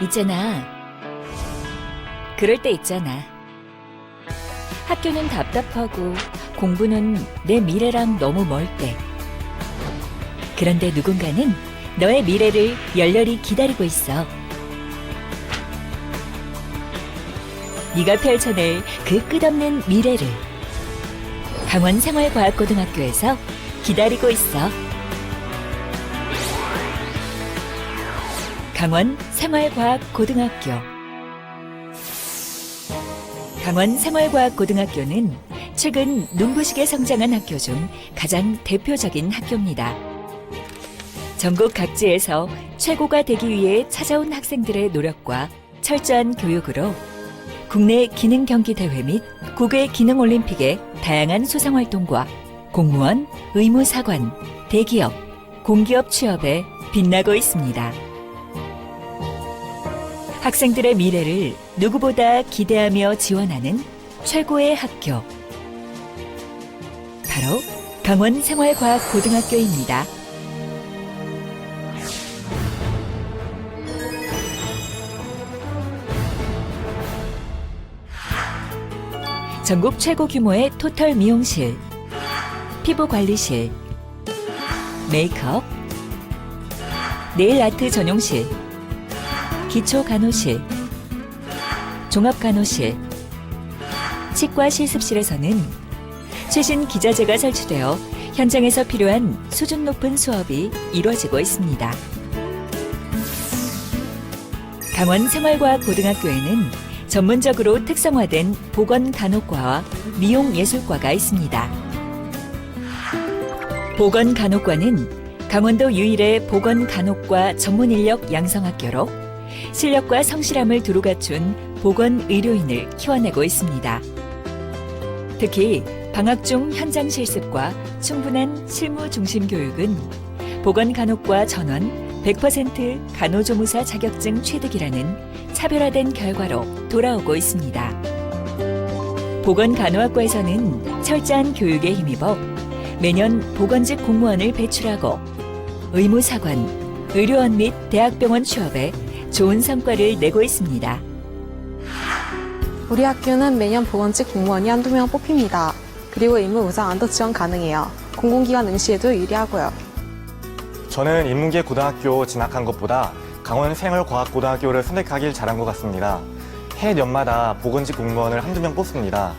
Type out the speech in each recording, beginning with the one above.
있잖아. 그럴 때 있잖아. 학교는 답답하고 공부는 내 미래랑 너무 멀 때. 그런데 누군가는 너의 미래를 열렬히 기다리고 있어. 네가 펼쳐낼 그 끝없는 미래를 강원 생활과학고등학교에서 기다리고 있어. 강원 생활과학고등학교 강원 생활과학고등학교는 최근 눈부시게 성장한 학교 중 가장 대표적인 학교입니다. 전국 각지에서 최고가 되기 위해 찾아온 학생들의 노력과 철저한 교육으로 국내 기능 경기 대회 및 국외 기능 올림픽의 다양한 수상 활동과 공무원, 의무사관, 대기업, 공기업 취업에 빛나고 있습니다. 학생들의 미래를 누구보다 기대하며 지원하는 최고의 학교. 바로 강원 생활과학고등학교입니다. 전국 최고 규모의 토털 미용실, 피부 관리실, 메이크업, 네일 아트 전용실, 기초 간호실, 종합 간호실, 치과 실습실에서는 최신 기자재가 설치되어 현장에서 필요한 수준 높은 수업이 이루어지고 있습니다. 강원 생활과학고등학교에는 전문적으로 특성화된 보건간호과와 미용예술과가 있습니다. 보건간호과는 강원도 유일의 보건간호과 전문인력 양성학교로 실력과 성실함을 두루 갖춘 보건 의료인을 키워내고 있습니다. 특히 방학 중 현장 실습과 충분한 실무 중심 교육은 보건 간호과 전원 100% 간호조무사 자격증 취득이라는 차별화된 결과로 돌아오고 있습니다. 보건 간호학과에서는 철저한 교육에 힘입어 매년 보건직 공무원을 배출하고 의무사관, 의료원 및 대학병원 취업에 좋은 성과를 내고 있습니다. 우리 학교는 매년 보건직 공무원이 한두 명 뽑힙니다. 그리고 의무 우상 안도 지원 가능해요. 공공기관 응시에도 유리하고요. 저는 인문계 고등학교 진학한 것보다 강원 생활과학고등학교를 선택하길 잘한 것 같습니다. 해 년마다 보건직 공무원을 한두 명 뽑습니다.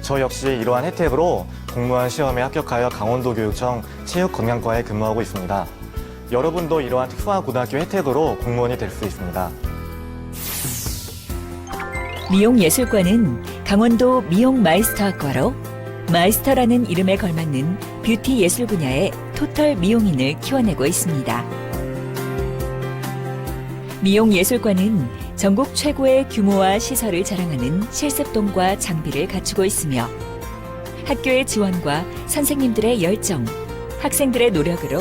저 역시 이러한 혜택으로 공무원 시험에 합격하여 강원도 교육청 체육건강과에 근무하고 있습니다. 여러분도 이러한 특수한 고등학교 혜택으로 공무원이 될 수 있습니다. 미용예술과는 강원도 미용 마이스터학과로 마이스터라는 이름에 걸맞는 뷰티 예술 분야의 토털 미용인을 키워내고 있습니다. 미용예술과는 전국 최고의 규모와 시설을 자랑하는 실습동과 장비를 갖추고 있으며 학교의 지원과 선생님들의 열정, 학생들의 노력으로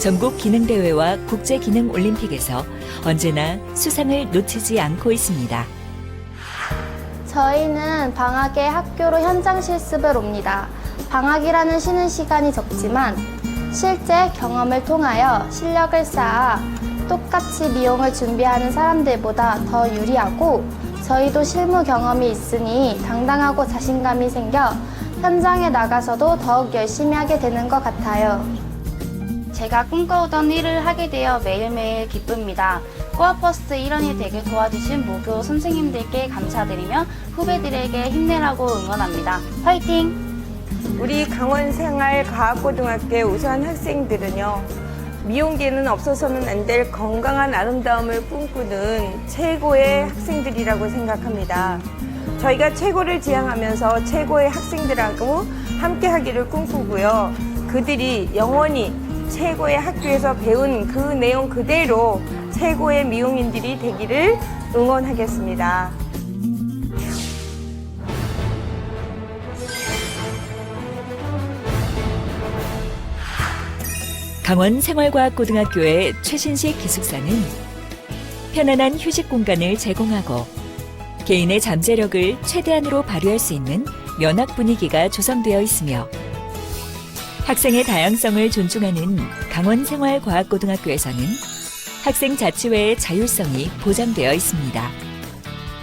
전국 기능대회와 국제기능올림픽에서 언제나 수상을 놓치지 않고 있습니다. 저희는 방학에 학교로 현장 실습을 옵니다. 방학이라는 쉬는 시간이 적지만 실제 경험을 통하여 실력을 쌓아 똑같이 미용을 준비하는 사람들보다 더 유리하고 저희도 실무 경험이 있으니 당당하고 자신감이 생겨 현장에 나가서도 더욱 열심히 하게 되는 것 같아요. 제가 꿈꿔오던 일을 하게 되어 매일매일 기쁩니다. 코아퍼스트 일원이 되게 도와주신 모교 선생님들께 감사드리며 후배들에게 힘내라고 응원합니다. 화이팅! 우리 강원생활과학고등학교의 우수한 학생들은요, 미용계는 없어서는 안 될 건강한 아름다움을 꿈꾸는 최고의 학생들이라고 생각합니다. 저희가 최고를 지향하면서 최고의 학생들하고 함께 하기를 꿈꾸고요. 그들이 영원히 최고의 학교에서 배운 그 내용 그대로 최고의 미용인들이 되기를 응원하겠습니다. 강원 생활과학고등학교의 최신식 기숙사는 편안한 휴식 공간을 제공하고 개인의 잠재력을 최대한으로 발휘할 수 있는 면학 분위기가 조성되어 있으며 학생의 다양성을 존중하는 강원 생활과학고등학교에서는 학생 자치회의 자율성이 보장되어 있습니다.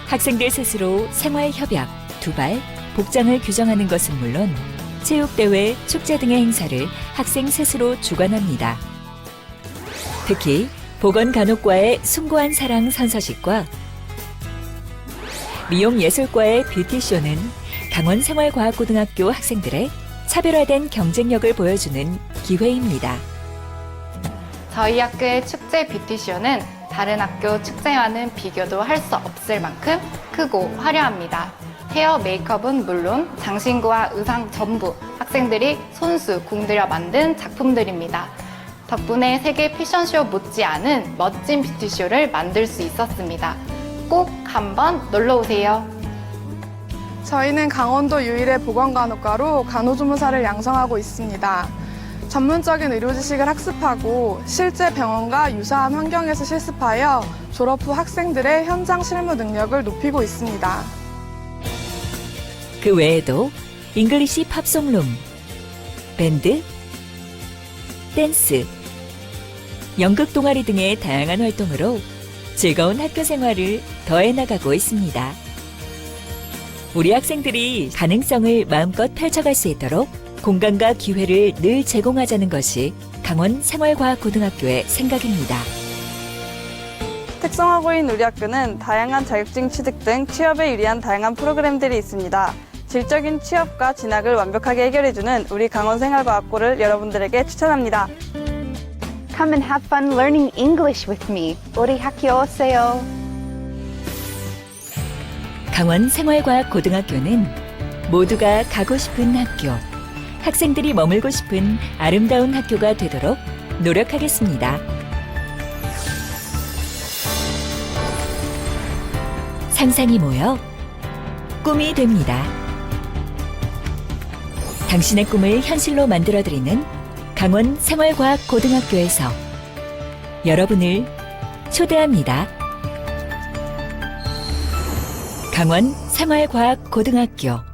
학생들 스스로 생활 협약, 두발, 복장을 규정하는 것은 물론 체육대회, 축제 등의 행사를 학생 스스로 주관합니다. 특히 보건간호과의 숭고한 사랑 선서식과 미용예술과의 뷰티쇼는 강원생활과학고등학교 학생들의 차별화된 경쟁력을 보여주는 기회입니다. 저희 학교의 축제 뷰티쇼는 다른 학교 축제와는 비교도 할 수 없을 만큼 크고 화려합니다. 헤어 메이크업은 물론 장신구와 의상 전부 학생들이 손수 공들여 만든 작품들입니다. 덕분에 세계 패션쇼 못지않은 멋진 뷰티쇼를 만들 수 있었습니다. 꼭 한번 놀러 오세요. 저희는 강원도 유일의 보건간호과로 간호조무사를 양성하고 있습니다. 전문적인 의료 지식을 학습하고 실제 병원과 유사한 환경에서 실습하여 졸업 후 학생들의 현장 실무 능력을 높이고 있습니다. 그 외에도 잉글리시 팝송룸, 밴드, 댄스, 연극 동아리 등의 다양한 활동으로 즐거운 학교 생활을 더해 나가고 있습니다. 우리 학생들이 가능성을 마음껏 펼쳐갈 수 있도록 공간과 기회를 늘 제공하자는 것이 강원 생활과학고등학교의 생각입니다. 특성화고 인 우리 학교는 다양한 자격증 취득 등 취업에 유리한 다양한 프로그램들이 있습니다. 질적인 취업과 진학을 완벽하게 해결해주는 우리 강원생활과학고를 여러분들에게 추천합니다. Come and have fun learning English with me. 우리 학교 오세요. 강원 생활과학고등학교는 모두가 가고 싶은 학교, 학생들이 머물고 싶은 아름다운 학교가 되도록 노력하겠습니다. 상상이 모여 꿈이 됩니다. 당신의 꿈을 현실로 만들어드리는 강원 생활과학고등학교에서 여러분을 초대합니다. 강원 생활과학고등학교